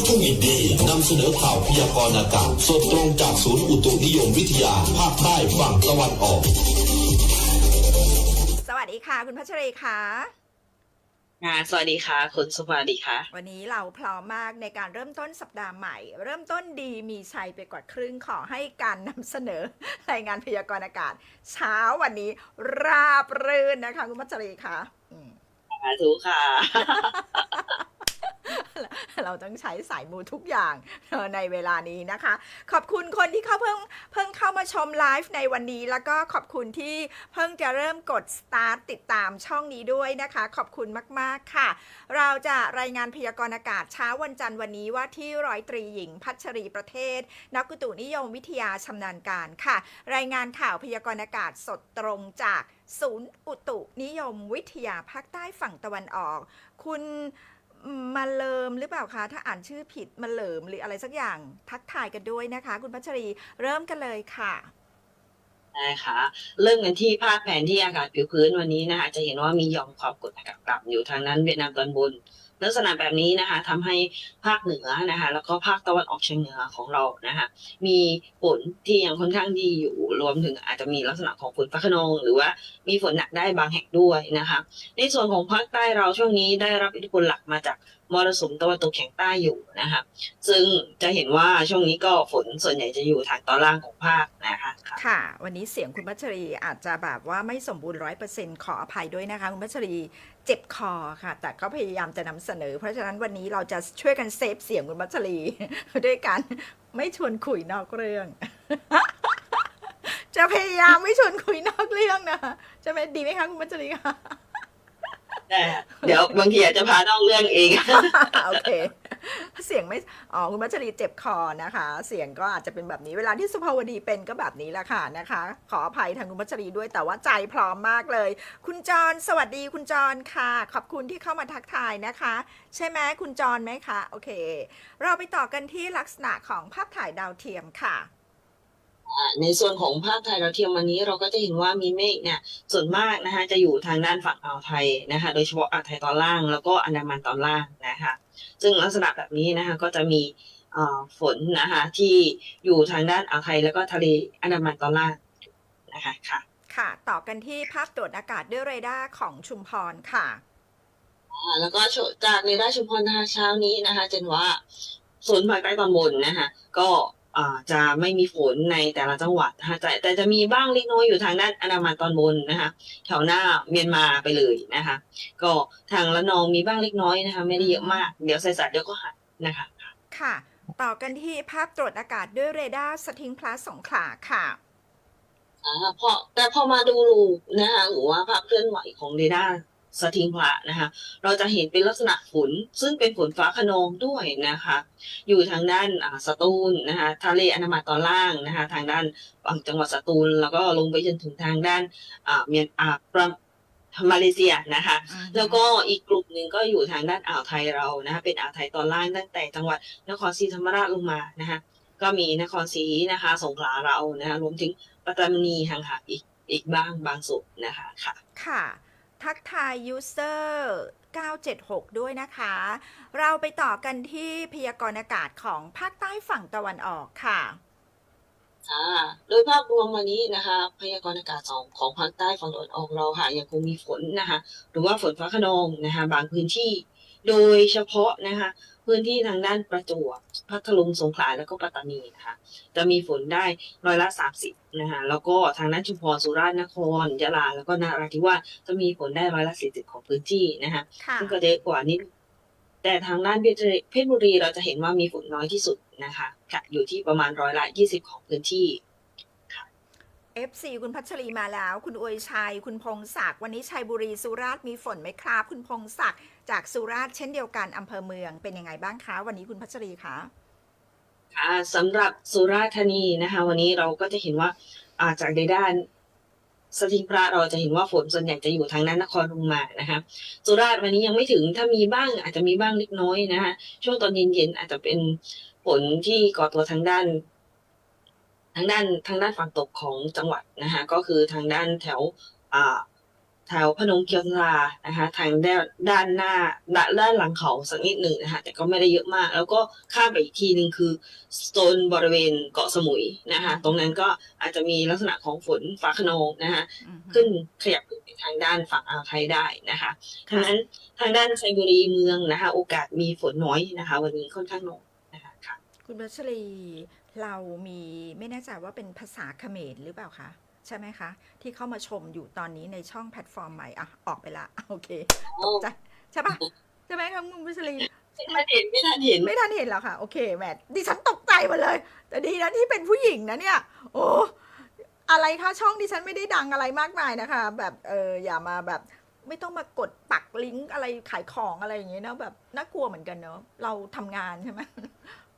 กทุ่งอินดีนำเสนอข่าวพยากรณ์อากาศสดตรงจากศูนย์อุตุนิยมวิทยา ภาคใต้ฝั่งตะวันออก สวัสดีค่ะ คุณพัชรีค่ะค่ะสวัสดีค่ะ คุณสุภาดีค่ะ วันนี้เราพร้อมมากในการเริ่มต้นสัปดาห์ใหม่ เริ่มต้นดีมีชัยไปกว่าครึ่งขอให้การนำเสนอรายงานพยากรณ์อากาศ เช้าวันนี้ราบรื่นนะคะ คุณพัชรีค่ะอืมสาธุค่ะ เราต้องใช้สายมูทุกอย่างในเวลานี้นะคะ ขอบคุณคนที่เขาเพิ่งเพิ่งเข้ามาชมไลฟ์ในวันนี้ แล้วก็ขอบคุณที่เพิ่งจะเริ่มกด start ติดตามช่องนี้ด้วยนะคะ ขอบคุณมากๆค่ะ เราจะรายงานพยากรณ์อากาศเช้าวันจันทร์วันนี้ว่าที่ร้อยตรีหญิง พัชรีประเทศ นักอุตุนิยมวิทยาชำนาญการค่ะ รายงานข่าวพยากรณ์อากาศสดตรงจากศูนย์อุตุนิยมวิทยาภาคใต้ฝั่งตะวันออก คุณ มาเลิมหรือเปล่าคะ ถ้าอ่านชื่อผิดมาเลิมหรืออะไรสักอย่างทักทายกันด้วยนะคะ คุณพัชรีเริ่มกันเลยค่ะได้ค่ะเริ่มกันที่ภาคแผนที่อากาศผิวพื้นวันนี้นะคะจะเห็นว่ามีหย่อมความกดอากาศต่ำอยู่ทางนั้นเวียดนามตอนบน ลักษณะแบบนี้นะคะทำให้ภาคเหนือนะคะ แล้วก็ภาคตะวันออกเฉียงเหนือของเรานะคะ มีฝนที่ยังค่อนข้างดีอยู่รวมถึงอาจจะมีลักษณะของฝนฟ้าขนองหรือว่ามีฝนหนักได้บางแห่งด้วยนะคะ ในส่วนของภาคใต้เราช่วงนี้ได้รับอิทธิพลหลักมาจาก มรสุมตะวันตกเฉียงใต้อยู่นะคะซึ่งจะเห็นว่าช่วงนี้ก็ฝนส่วนใหญ่จะอยู่ทางตอนล่างของภาคนะคะค่ะค่ะ วันนี้เสียงคุณพัชรีอาจจะแบบว่าไม่สมบูรณ์ร้อยเปอร์เซ็นต์ขออภัยด้วยนะคะ คุณพัชรีเจ็บคอค่ะ แต่ก็พยายามจะนำเสนอ เพราะฉะนั้นวันนี้เราจะช่วยกันเซฟเสียงคุณพัชรีด้วยการไม่ชวนคุยนอกเรื่อง จะพยายามไม่ชวนคุยนอกเรื่องนะคะจะเป็นดีไหมคะคุณพัชรีคะ แต่เดี๋ยวบางทีอาจจะพานอกเรื่องเอง โอเค เสียงไม่ อ๋อ คุณพัชรีเจ็บคอนะคะ เสียงก็อาจจะเป็นแบบนี้ เวลาที่สุภาวดีเป็นก็แบบนี้แหละค่ะนะคะ ขออภัยทางคุณพัชรีด้วย แต่ว่าใจพร้อมมากเลย คุณจร สวัสดีคุณจรค่ะ ขอบคุณที่เข้ามาทักทายนะคะ ใช่ไหมคุณจรไหมคะ โอเค เราไปต่อกันที่ลักษณะของภาพถ่ายดาวเทียมค่ะ ในส่วนของภาพถ่ายดาวเทียมวันนี้เราก็จะเห็นว่ามีเมฆเนี่ยส่วนมากนะคะจะอยู่ทางด้านฝั่งอ่าวไทยนะคะ โดยเฉพาะอ่าวไทยตอนล่าง แล้วก็อันดามันตอนล่างนะคะ ซึ่งลักษณะแบบนี้นะคะก็จะมีเอ่อฝนนะคะที่อยู่ทางด้านอ่าวไทย แล้วก็ทะเลอันดามันตอนล่างนะคะค่ะ ค่ะ ต่อกันที่ภาพตรวจอากาศด้วยเรดาร์ของชุมพรค่ะอ่าแล้วก็จากเรดาร์ชุมพรนะคะเช้านี้นะคะจะเห็นว่าส่วนภาคใต้ตอนบนนะคะก็อ่า จะไม่มีฝนในแต่ละจังหวัดนะคะแต่แต่จะมีบ้างเล็กน้อยอยู่ทางด้านอันดามันตอนบนนะคะแถวหน้าเมียนมาไปเลยนะคะ ก็ทางละนองมีบ้างเล็กน้อยนะคะ ไม่ได้เยอะมาก เดี๋ยวสายๆเดี๋ยวก็หายนะคะค่ะ ต่อกันที่ภาพตรวจอากาศด้วยเรดาร์สทิงพลัสสงขลาค่ะอ่าพอแต่พอมาดูนะคะหรือว่าภาพเคลื่อนไหวของเรดาร์ สถิงพละนะคะ เราจะเห็นเป็นลักษณะฝนซึ่งเป็นฝนฟ้าขนองด้วยนะคะ อยู่ทางด้านอ่าสตูลนะคะทะเลอันดามันตอนล่างนะคะ ทางด้านฝั่งจังหวัดสตูล แล้วก็ลงไปจนถึงทางด้านอ่าเมียนอ่าประมาเลเซียนะคะ แล้วก็อีกกลุ่มหนึ่งก็อยู่ทางด้านอ่าวไทยเรานะคะเป็นอ่าวไทยตอนล่างตั้งแต่จังหวัดนครศรีธรรมราชลงมานะคะ ก็มีนครศรีนะคะ สงขลาเรานะคะรวมถึงปัตตานีห่างๆอีกอีกบ้างบางส่วนนะคะค่ะ ค่ะ ทักทายยูเซอร์976 ด้วยนะคะ เราไปต่อกันที่พยากรณ์อากาศของภาคใต้ฝั่งตะวันออกค่ะค่ะโดยภาพรวมวันนี้นะคะ พยากรณ์อากาศสองของภาคใต้ฝั่งตะวันออกเราค่ะ ยังคงมีฝนนะคะ หรือว่าฝนฟ้าขนองนะคะ บางพื้นที่ โดยเฉพาะนะคะ พื้นที่ทางด้านประจวบพัทลุงสงขลาแล้วก็ปัตตานีนะคะจะมีฝนได้ร้อยละสามสิบนะคะแล้วก็ทางด้านชุมพรสุราษฎร์นครยะลาแล้วก็นราธิวาสจะมีฝนได้ร้อยละสี่สิบของพื้นที่นะคะค่ะซึ่งก็เยอะกว่านิดแต่ทางด้านเพชรเพชรบุรีเราจะเห็นว่ามีฝนน้อยที่สุดนะคะค่ะอยู่ที่ประมาณร้อยละยี่สิบของพื้นที่ FC คุณพัชรีมาแล้ว คุณอวยชัย คุณพงศักดิ์วันนี้ชัยบุรีสุราษฎร์มีฝนไหมครับ คุณพงศักดิ์จากสุราษฎร์เช่นเดียวกันอำเภอเมืองเป็นยังไงบ้างคะวันนี้คุณพัชรีคะค่ะสำหรับสุราษฎร์ธานีนะคะ วันนี้เราก็จะเห็นว่าอาจากในด้านสถิงพระเราจะเห็นว่าฝนส่วนใหญ่จะอยู่ทางด้นนครลงมานะคะสุราษฎร์วันนี้ยังไม่ถึงถ้ามีบ้างอาจจะมีบ้างเล็กน้อยนะคะช่วงตอนเย็นๆอาจจะเป็นฝนที่ก่อตัวทางด้าน ทางด้านทางด้านฝั่งตกของจังหวัดนะคะก็คือทางด้านแถวอ่าแถวพนมเกียวลานะคะทางด้านด้านหน้าด้านด้านหลังเขาสักนิดหนึ่งนะคะแต่ก็ไม่ได้เยอะมาก แล้วก็ข้ามไปอีกทีหนึ่งคือโซนบริเวณเกาะสมุยนะคะตรงนั้นก็อาจจะมีลักษณะของฝนฟ้าขนองนะคะอืมขึ้นขยับขึ้นไปทางด้านฝั่งอ่าวไทยได้นะคะทางนั้นทางด้านไซบุรีเมืองนะคะโอกาสมีฝนน้อยนะคะ วันนี้ค่อนข้างน้อยนะคะค่ะคุณพัชรี เรามีไม่แน่ใจว่าเป็นภาษาเขมรหรือเปล่าคะใช่ไหมคะ ที่เข้ามาชมอยู่ตอนนี้ในช่องแพลตฟอร์มใหม่อะออกไปละโอเคตกใจใช่ปะใช่ไหมคะคุณพัชรีไม่ทันเห็นไม่ทันเห็นไม่ทันเห็นแล้วค่ะ โอเคแหมดิฉันตกใจหมาเลย แต่ดีนะที่เป็นผู้หญิงนะเนี่ย โอ้อะไรคะช่องดิฉันไม่ได้ดังอะไรมากมายนะคะ แบบเอออย่ามาแบบไม่ต้องมากดปักลิงก์อะไรขายของอะไรอย่างเงี้ยนะแบบน่ากลัวเหมือนกันเนาะเราทำงานใช่ไหม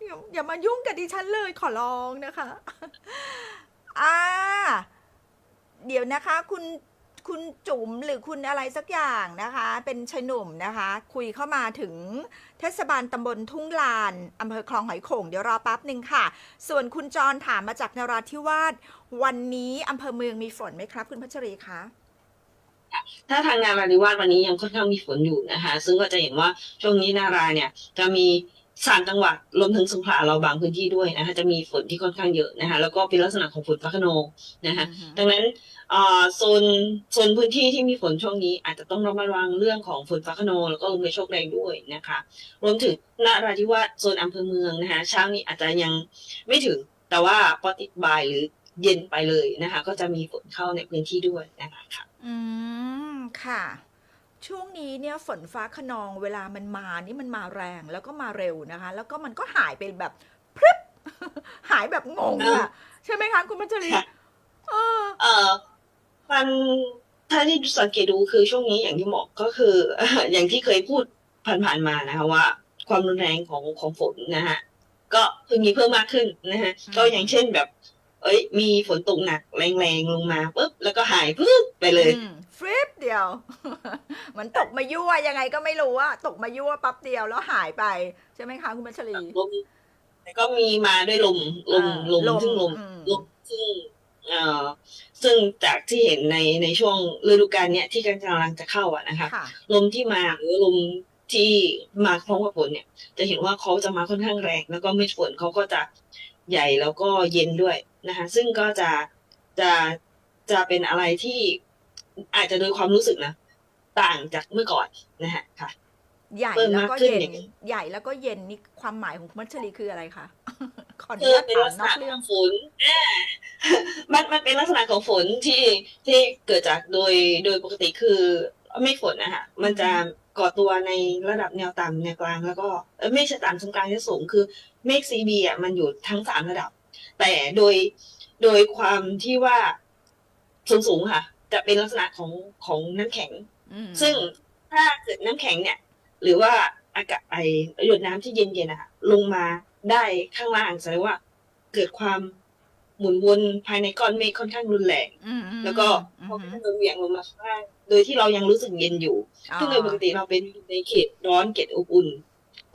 อย่าอย่ามายุ่งกับดิฉันเลยขอร้องนะคะ อ่า เดี๋ยวนะคะ คุณคุณจุ๋มหรือคุณอะไรสักอย่างนะคะ เป็นชายหนุ่มนะคะ คุยเข้ามาถึงเทศบาลตำบลทุ่งลานอำเภอคลองหอยโข่งเดี๋ยวรอแป๊บหนึ่งค่ะ ส่วนคุณจรถามมาจากนราธิวาสวันนี้อำเภอเมืองมีฝนไหมครับ คุณพัชรีคะถ้าทางนาราธิวาสวันนี้ยังค่อนข้างมีฝนอยู่นะคะ ซึ่งก็จะเห็นว่าช่วงนี้นาราเนี่ยจะมี สามจังหวัดรวมถึงสงขลาเราบางพื้นที่ด้วยนะคะจะมีฝนที่ค่อนข้างเยอะนะคะแล้วก็เป็นลักษณะของฝนฟ้าขนองนะคะอือฮึดังนั้นเอ่อโซนโซนพื้นที่ที่มีฝนช่วงนี้ อาจจะต้องระมัดระวังเรื่องของฝนฟ้าขนองแล้วก็ลมกระโชกแรงด้วยนะคะ รวมถึงนาราธิวาสโซนอำเภอเมืองนะคะเช้านี้อาจจะยังไม่ถึงแต่ว่าพอติดบ่ายหรือเย็นไปเลยนะคะ ก็จะมีฝนเข้าในพื้นที่ด้วยนะคะค่ะอืมค่ะ ช่วงนี้เนี่ยฝนฟ้าขนองเวลามันมานี่มันมาแรงแล้วก็มาเร็วนะคะ แล้วก็มันก็หายไปแบบพรึบ หายแบบงงอะใช่ไหมคะคุณพัชรีค่ะเออเอ่อมันถ้าที่สังเกตดูคือช่วงนี้อย่างที่บอกก็คือ อย่างที่เคยพูดผ่านๆมานะคะว่า ความรุนแรงของของฝนนะฮะก็เพิ่งมีเพิ่มมากขึ้นนะฮะอืมก็อย่างเช่นแบบ เอ้ย มีฝนตกหนักแรงๆลงมาปุ๊บแล้วก็หายปุ๊บไปเลยอืมฟ ริปเดียวเหมันตกมายั่วยังไงก็ไม่รู้อะตกมายั่วปั๊บเดียวแล้วหายไป ใช่ไหมคะคุณพัชรีลมแต่ก็มีมาด้วยลมลมอ่าลมลมซึ่งลมอืมลมซึ่งเอ่อซึ่งจากที่เห็นในในช่วงฤดูกาลเนี้ยที่กำลังจะเข้าอะนะคะค่ะลมที่มาหรือลมที่มาพร้อมกับฝนเนี่ย จะเห็นว่าเขาจะมาค่อนข้างแรงแล้วก็เม็ดฝนเขาก็จะใหญ่แล้วก็เย็นด้วยนะคะ ซึ่งก็จะจะจะเป็นอะไรที่ อาจจะโดยความรู้สึกนะ ต่างจากเมื่อก่อนนะฮะค่ะ ใหญ่เพิ่มแล้วมากก็ขึ้นเย็นอย่างนี้ใหญ่แล้วก็เย็นนี่ความหมายของคุณพัชรีคืออะไรคะขออนุคือญาตเป็นถาลัมกษนอณะกเรื่องของฝนอ่ามันมันเป็นลักษณะของฝนที่ที่เกิดจากโดยโดยปกติคือเมฆฝนนะคะมันจะก่อตัวในระดับแนวต่ำแนวกลางแล้วก็เอ่อเมฆชะต่ำตรงกลางจะสูงคือเมฆซีบีอะมันอยู่ทั้งสามระดับ แต่โดยโดยความที่ว่าสูงสูงๆค่ะ จะเป็นลักษณะของของน้ำแข็งอืมซึ่งถ้าเกิดน้ำแข็งเนี่ย หรือว่าอากาศไอหยดน้ำที่เย็นๆนะคะลงมาได้ข้างล่างแสดงว่า เกิดความหมุนวนภายในก้อนเมฆค่อนข้างรุนแรงอืมอืมแล้วก็อืพอมมันโดนเหวี่ยงลงมาข้างล่างโดยที่เรายังรู้สึกเย็นอยู่อ๋อซึ่งโดยปกติเราเป็นในเขตร้อนเขตอบอุ่น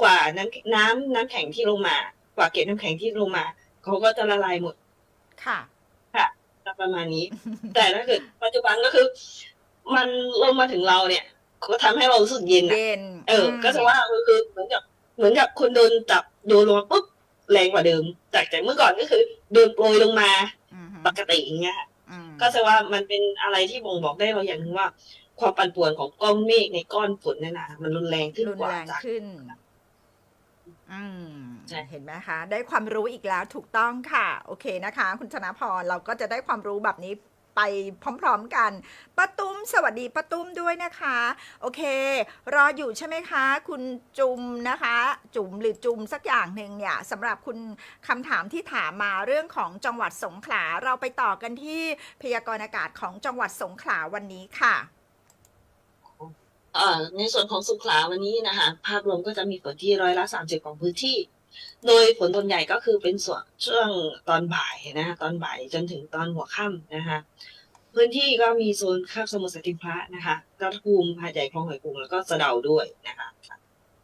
กว่าน้ำน้ำน้ำแข็งที่ลงมา กว่าเกล็ดน้ำแข็งที่ลงมาเขาก็จะละลายหมด ค่ะ ประมาณนี้ แต่ถ้าเกิดปัจจุบันก็คือ มันลงมาถึงเราเนี่ย ก็ทำให้เรารู้สึกเย็นอะเย็นเออ ก็จะว่าก็คือเหมือนกับเหมือนกับคุณโดนจับโดนลงมาปุ๊บแรงกว่าเดิม จากจากเมื่อก่อนก็คือโดนโปรยลงมาอืมปกติอย่างเงี้ยค่ะอืมก็จะว่ามันเป็นอะไรที่บ่งบอกได้เราอย่างหนึงว่า ความปั่นป่วนของก้อนเมฆในก้อนฝนนั่นนะมันรุนแรงขึ้นรุนกว่าแรงจากขึ้น อืมใช่ เห็นไหมคะ ได้ความรู้อีกแล้วถูกต้องค่ะ โอเคนะคะ คุณชนะพรเราก็จะได้ความรู้แบบนี้ไปพร้อมๆกันป้าตุ้มสวัสดีป้าตุ้มด้วยนะคะ โอเค รออยู่ใช่ไหมคะ คุณจุมนะคะ จุมหรือจุมสักอย่างหนึ่งเนี่ยสำหรับคุณคำถามที่ถามมาเรื่องของจังหวัดสงขลาเราไปต่อกันที่พยากรณ์อากาศของจังหวัดสงขลาวันนี้ค่ะ ในส่วนของสงขลาวันนี้นะคะภาพรวมก็จะมีฝนที่ร้อยละสามสิบของพื้นที่ โดยฝนส่วนใหญ่ก็คือเป็นส่วนช่วงตอนบ่ายนะคะตอนบ่ายจนถึงตอนหัวค่ำนะคะพื้นที่ก็มีโซนคาบสมุทรสติพระนะคะกระทูมหาดใหญ่คลองหอยกุงแล้วก็สะเดาด้วยนะคะ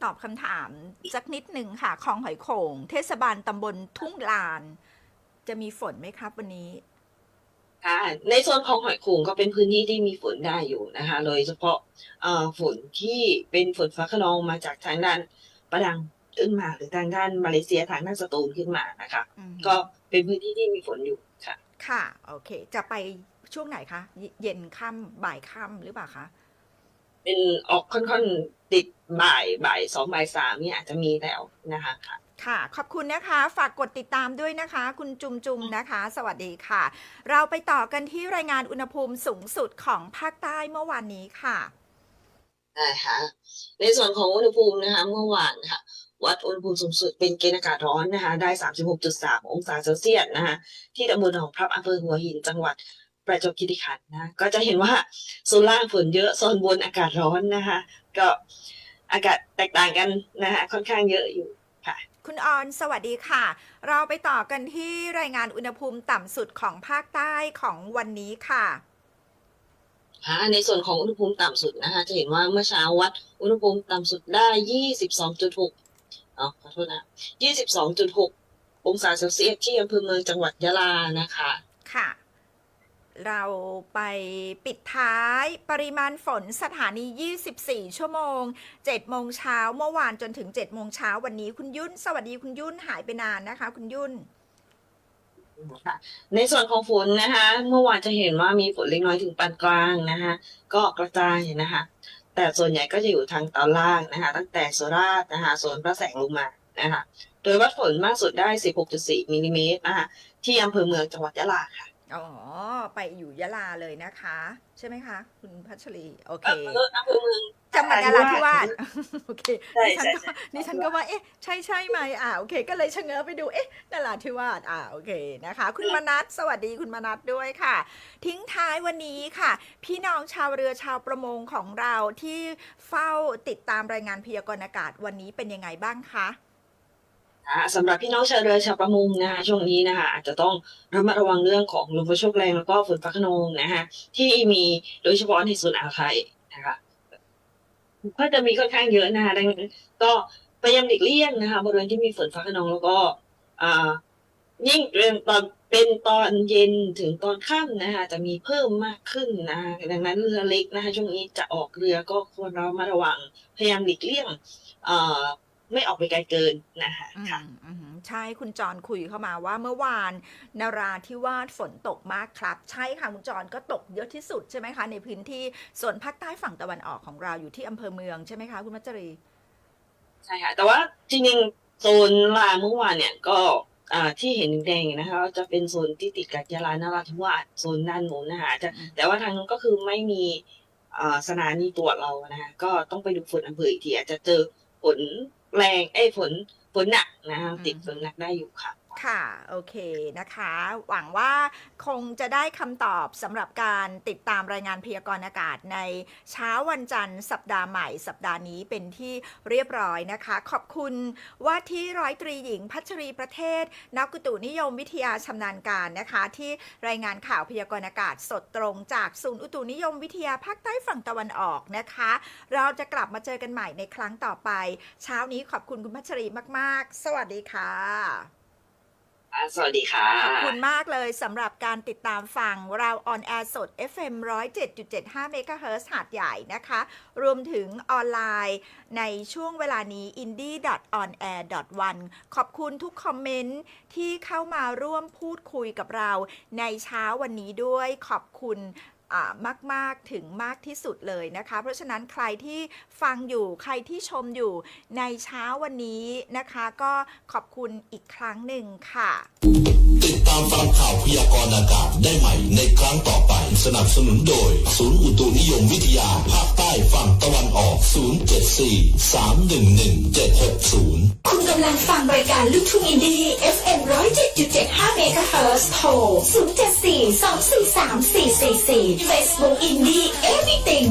ตอบคำถามสักนิดหนึ่งค่ะคลองหอยโขงเทศบาลตำบลทุ่งลาน จะมีฝนไหมครับวันนี้ ค่ะในส่วนของหอยโขงก็เป็นพื้นที่ที่มีฝนได้อยู่นะคะโดยเฉพาะเอ่อฝนที่เป็นฝนฟ้าขนองมาจากทางด้านประดังขึ้นมาหรือทางด้านมาเลเซียทางด้านสตูลขึ้นมานะคะอืมก็เป็นพื้นที่ที่มีฝนอยู่ค่ะ ค่ะ โอเค จะไปช่วงไหนคะ เย็นค่ำบ่ายค่ำหรือเปล่าคะเป็นออกค่อนๆติดบ่ายบ่ายสองบ่ายสามเนี่ยอาจจะมีแล้วนะคะค่ะ ค่ะ ขอบคุณนะคะ ฝากกดติดตามด้วยนะคะ คุณจุมจุมนะคะ สวัสดีค่ะ เราไปต่อกันที่รายงานอุณหภูมิสูงสุดของภาคใต้เมื่อวานนี้ค่ะนะคะในส่วนของอุณหภูมินะคะ เมื่อวานค่ะ วัดอุณหภูมิสูงสุดเป็นเกณฑ์อากาศร้อนนะคะ ได้ 36.3 องศาเซลเซียสนะคะ ที่ตำบลหนองพลับอำเภอหัวหินจังหวัดประจวบคีรีขันธ์นะ ก็จะเห็นว่าโซนล่างฝนเยอะโซนบนอากาศร้อนนะคะ ก็อากาศแตกต่างกันนะคะค่อนข้างเยอะอยู่ ค่ะคุณออนสวัสดีค่ะ เราไปต่อกันที่รายงานอุณหภูมิต่ำสุดของภาคใต้ของวันนี้ค่ะค่ะในส่วนของอุณหภูมิต่ำสุดนะคะ จะเห็นว่าเมื่อเช้าวัดอุณหภูมิต่ำสุดได้ 22.6อ๋อขอโทษนะ 22.6 องศาเซลเซียสที่อำเภอเมืองจังหวัดยะลานะคะ ค่ะ เราไปปิดท้ายปริมาณฝนสถานี 24 ชั่วโมง 7 โมงเช้าเมื่อวานจนถึง 7 โมงเช้าวันนี้คุณยุ่น สวัสดีคุณยุ่นหายไปนานนะคะ คุณยุ่น ในส่วนของฝนนะคะ เมื่อวานจะเห็นว่ามีฝนเล็กน้อยถึงปานกลางนะคะ ก็กระจายนะคะ แต่ส่วนใหญ่ก็จะอยู่ทางตอนล่างนะคะ ตั้งแต่สุราษฎร์นะคะโซนพระแสงลงมานะคะ โดยวัดฝนมากสุดได้ 16.4มิลลิเมตรนะคะที่อำเภอเมืองจังหวัดยะลาค่ะ อ๋อ ไปอยู่ยะลาเลยนะคะ ใช่ไหมคะ คุณพัชรี โอเคเอออำเภอเมืองจังหวัดนราธิวาสโอเคใช่ดิฉันใช่ก็ใช่ดิฉันก็ว่า เอ๊ะ ใช่ใช่ไหมอ่าโอเค ก็เลยชะเง้อไปดู เอ๊ะนราธิวาสอ่าโอเค นะคะ คุณมนัสสวัสดีคุณมนัสด้วยค่ะ ทิ้งท้ายวันนี้ค่ะ พี่น้องชาวเรือชาวประมงของเราที่เฝ้าติดตามรายงานพยากรณ์อากาศวันนี้เป็นยังไงบ้างคะ สำหรับพี่น้องชาวเรือชาวประมงนะคะช่วงนี้นะคะอาจจะต้องระมัดระวังเรื่องของลมกระโชกแรงแล้วก็ฝนฟ้าขนองนะคะที่มีโดยเฉพาะในส่วนอ่าวไทยนะคะก็จะมีค่อนข้างเยอะนะคะดังนั้นก็พยายามหลีกเลี่ยงนะคะบริเวณที่มีฝนฟ้าขนองแล้วก็อ่ายิ่งเป็นตอนเป็นตอนเย็นถึงตอนค่ำนะคะจะมีเพิ่มมากขึ้นนะคะดังนั้นเรือเล็กนะคะช่วงนี้จะออกเรือก็ควรระมัดระวังพยายามหลีกเลี่ยงอ่อ ไม่ออกไปไกลเกินนะคะอืมค่ะอืมใช่คุณจรคุยเข้ามาว่าเมื่อวานนาราธิวาสฝนตกมากครับ ใช่ค่ะคุณจรก็ตกเยอะที่สุดใช่ไหมคะ ในพื้นที่ส่วนภาคใต้ฝั่งตะวันออกของเราอยู่ที่อำเภอเมืองใช่ไหมคะคุณมัจจรี ใช่ค่ะ แต่ว่าจริงๆโซนลาเมื่อวานเนี่ยก็อ่าที่เห็นแดงๆนะคะจะเป็นโซนที่ติดกับยาลานราธิวาสโซนด้านโน้นนะคะจะอืมแต่ว่าทางนู้นก็คือไม่มีอ่าสถานีตรวจเรานะคะก็ต้องไปดูฝนอำเภออีกทีอาจจะเจอฝน แรงไอ้ยฝนฝนหนักนะคะติดฝนหนักได้อยู่ค่ะ ค่ะ โอเคนะคะ หวังว่าคงจะได้คำตอบสำหรับการติดตามรายงานพยากรณ์อากาศในเช้าวันจันทร์สัปดาห์ใหม่สัปดาห์นี้เป็นที่เรียบร้อยนะคะ ขอบคุณว่าที่ร้อยตรีหญิงพัชรีประเทศ นักกุตุนิยมวิทยาชำนาญการนะคะ ที่รายงานข่าวพยากรณ์อากาศสดตรงจากศูนย์อุตุนิยมวิทยาภาคใต้ฝั่งตะวันออกนะคะ เราจะกลับมาเจอกันใหม่ในครั้งต่อไป เช้านี้ขอบคุณคุณพัชรีมาก ๆ สวัสดีค่ะ สวัสดีค่ะ ขอบคุณมากเลยสำหรับการติดตามฟัง เราออนแอร์สด FM 107.75เมกะเฮิรตซ์หาดใหญ่นะคะ รวมถึงออนไลน์ในช่วงเวลานี้ indie.onair.one ขอบคุณทุกคอมเมนต์ที่เข้ามาร่วมพูดคุยกับเราในเช้าวันนี้ด้วยขอบคุณ มาก ๆ ถึงมากที่สุดเลยนะคะ เพราะฉะนั้นใครที่ฟังอยู่ใครที่ชมอยู่ในเช้าวันนี้นะคะ ก็ขอบคุณอีกครั้งหนึ่งค่ะ ติดตามฟังข่าวพยากรณ์อากาศได้ใหม่ในครั้งต่อไป สนับสนุนโดย ศูนย์อุตุนิยมวิทยาภาคใต้ ฝั่งตะวันออก 074 311 760 คุณกำลังฟังรายการลูกทุ่งอินดี้ FM 107.75เมกะเฮิรตโทร 074 243 444 Facebook Indie Everything